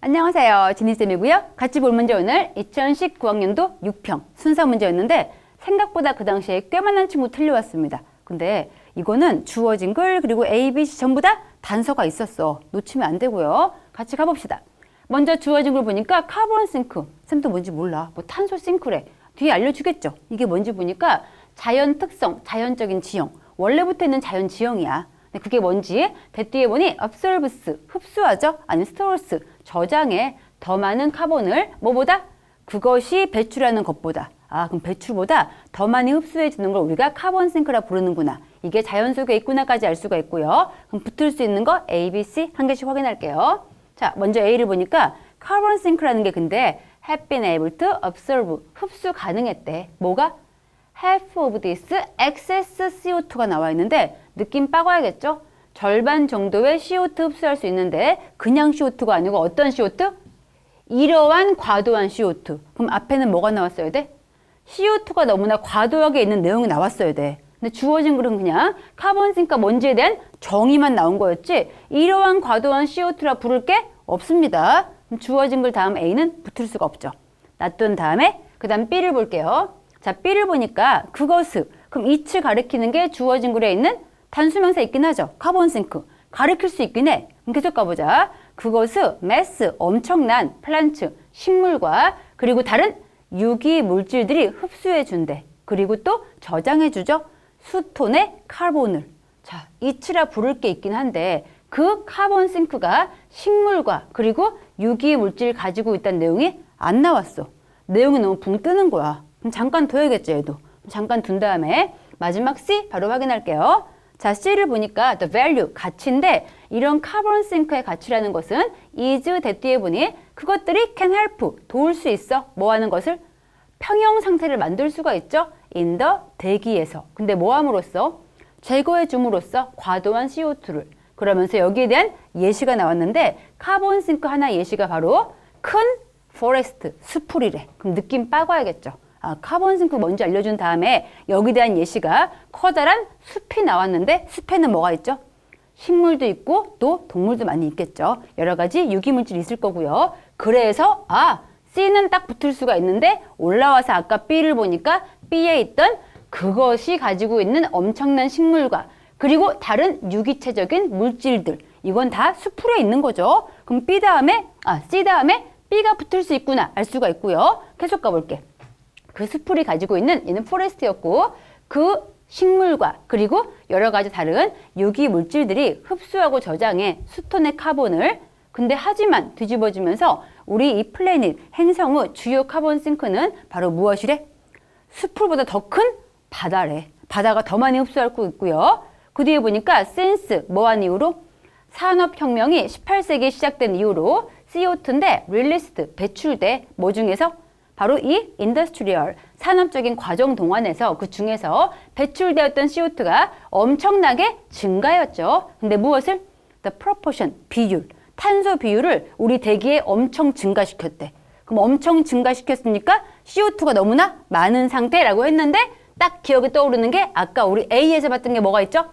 안녕하세요. 지니쌤이고요. 같이 볼 문제 오늘 2019학년도 6평 순서 문제였는데 생각보다 그 당시에 꽤 많은 친구 틀려왔습니다. 근데 이거는 주어진 글 그리고 A, B, C 전부 다 단서가 있었어. 놓치면 안 되고요. 같이 가봅시다. 먼저 주어진 걸 보니까 카본 싱크. 쌤도 뭔지 몰라. 뭐 탄소 싱크래. 뒤에 알려주겠죠. 이게 뭔지 보니까 자연 특성, 자연적인 지형. 원래부터 있는 자연 지형이야. 근데 그게 뭔지 대뒤에 보니 absorbs 흡수하죠. 아니면 stores 저장해 더 많은 카본을 뭐보다 그것이 배출하는 것보다 아 그럼 배출보다 더 많이 흡수해 주는 걸 우리가 카본 싱크라 부르는구나. 이게 자연 속에 있구나까지 알 수가 있고요. 그럼 붙을 수 있는 거 A, B, C 한 개씩 확인할게요. 자 먼저 A를 보니까 카본 싱크라는 게 근데 have been able to absorb 흡수 가능했대. 뭐가 half of this excess CO2가 나와 있는데 느낌 빠가야겠죠? 절반 정도의 CO2 흡수할 수 있는데 그냥 CO2가 아니고 어떤 CO2? 이러한 과도한 CO2. 그럼 앞에는 뭐가 나왔어야 돼? CO2가 너무나 과도하게 있는 내용이 나왔어야 돼. 근데 주어진 글은 그냥 카본 싱크가 뭔지에 대한 정의만 나온 거였지 이러한 과도한 CO2라 부를 게 없습니다. 그럼 주어진 글 다음 A는 붙을 수가 없죠. 놔둔 다음에 그 다음 B를 볼게요. 자, B를 보니까 그것을 그럼 이츠 가리키는 게 주어진 글에 있는 단수명사 있긴 하죠. 카본 싱크. 가리킬 수 있긴 해. 계속 가보자. 그것은 매스, 엄청난 플란트, 식물과 그리고 다른 유기 물질들이 흡수해 준대. 그리고 또 저장해 주죠. 수톤의 카본을. 자, 이치라 부를 게 있긴 한데 그 카본 싱크가 식물과 그리고 유기 물질 가지고 있다는 내용이 안 나왔어. 내용이 너무 붕 뜨는 거야. 그럼 잠깐 둬야겠죠, 얘도. 잠깐 둔 다음에 마지막 C 바로 확인할게요. 자, C를 보니까 the value, 가치인데 이런 카본 싱크의 가치라는 것은 is 대뒤에 보니 그것들이 can help, 도울 수 있어. 뭐 하는 것을? 평형 상태를 만들 수가 있죠. in the 대기에서. 근데 뭐 함으로써? 제거해 줌으로써 과도한 CO2를. 그러면서 여기에 대한 예시가 나왔는데 카본 싱크 하나 예시가 바로 큰 포레스트, 숲풀이래. 그럼 느낌 빠가야겠죠. 아, 카본 싱크 뭔지 알려준 다음에 여기에 대한 예시가 커다란 숲이 나왔는데 숲에는 뭐가 있죠? 식물도 있고 또 동물도 많이 있겠죠. 여러 가지 유기물질이 있을 거고요. 그래서 아 C는 딱 붙을 수가 있는데 올라와서 아까 B를 보니까 B에 있던 그것이 가지고 있는 엄청난 식물과 그리고 다른 유기체적인 물질들 이건 다 수풀에 있는 거죠. 그럼 B 다음에 아 C 다음에 B가 붙을 수 있구나 알 수가 있고요. 계속 가볼게. 그 수풀이 가지고 있는 얘는 포레스트였고 그 식물과 그리고 여러 가지 다른 유기 물질들이 흡수하고 저장해 수톤의 카본을 근데 하지만 뒤집어지면서 우리 이 플래닛 행성의 주요 카본 싱크는 바로 무엇이래? 수풀보다 더 큰 바다래. 바다가 더 많이 흡수하고 있고요. 그 뒤에 보니까 센스 뭐한 이후로 산업혁명이 18세기에 시작된 이후로 CO2인데 릴리스트 배출돼 뭐 중에서 바로 이 인더스트리얼 산업적인 과정 동안에서 그 중에서 배출되었던 CO2가 엄청나게 증가했죠. 근데 무엇을? The proportion 비율 탄소 비율을 우리 대기에 엄청 증가시켰대. 그럼 엄청 증가시켰으니까 CO2가 너무나 많은 상태라고 했는데 딱 기억에 떠오르는 게 아까 우리 A에서 봤던 게 뭐가 있죠?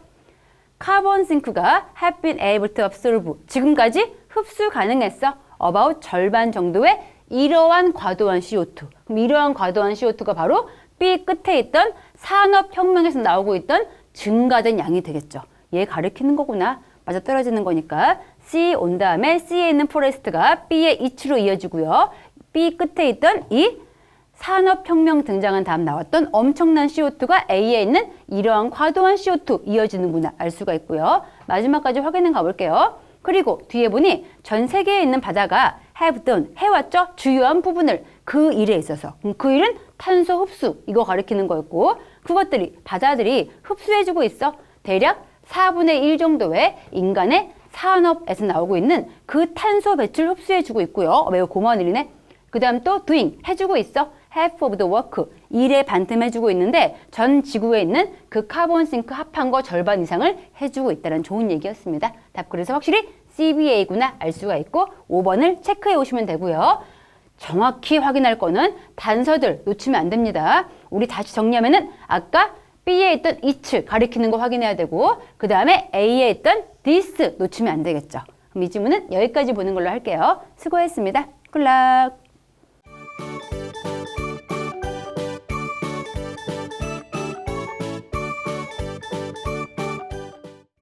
카본 싱크가 have been able to absorb 지금까지 흡수 가능했어. about 절반 정도의 이러한 과도한 CO2. 그럼 이러한 과도한 CO2가 바로 B 끝에 있던 산업혁명에서 나오고 있던 증가된 양이 되겠죠. 얘 가리키는 거구나. 맞아 떨어지는 거니까 C 온 다음에 C에 있는 포레스트가 B의 이치로 이어지고요. B 끝에 있던 이 산업혁명 등장한 다음 나왔던 엄청난 CO2가 A에 있는 이러한 과도한 CO2 이어지는구나 알 수가 있고요. 마지막까지 확인해 가볼게요. 그리고 뒤에 보니 전 세계에 있는 바다가 have done 해왔죠. 주요한 부분을 그 일에 있어서 그럼 그 일은 탄소 흡수 이거 가리키는 거였고 그것들이 바다들이 흡수해주고 있어. 대략 4분의 1 정도의 인간의 산업에서 나오고 있는 그 탄소 배출 흡수해주고 있고요. 매우 고마운 일이네. 그 다음 또 doing 해주고 있어. Half of the work 일에 반틈해주고 있는데 전 지구에 있는 그 카본 싱크 합한 거 절반 이상을 해주고 있다는 좋은 얘기였습니다. 답 그래서 확실히 CBA구나 알 수가 있고 5번을 체크해 오시면 되고요. 정확히 확인할 거는 단서들 놓치면 안 됩니다. 우리 다시 정리하면은 아까 B에 있던 each 가리키는 거 확인해야 되고 그 다음에 A에 있던 this 놓치면 안 되겠죠. 그럼 이 지문은 여기까지 보는 걸로 할게요. 수고했습니다. 굿락!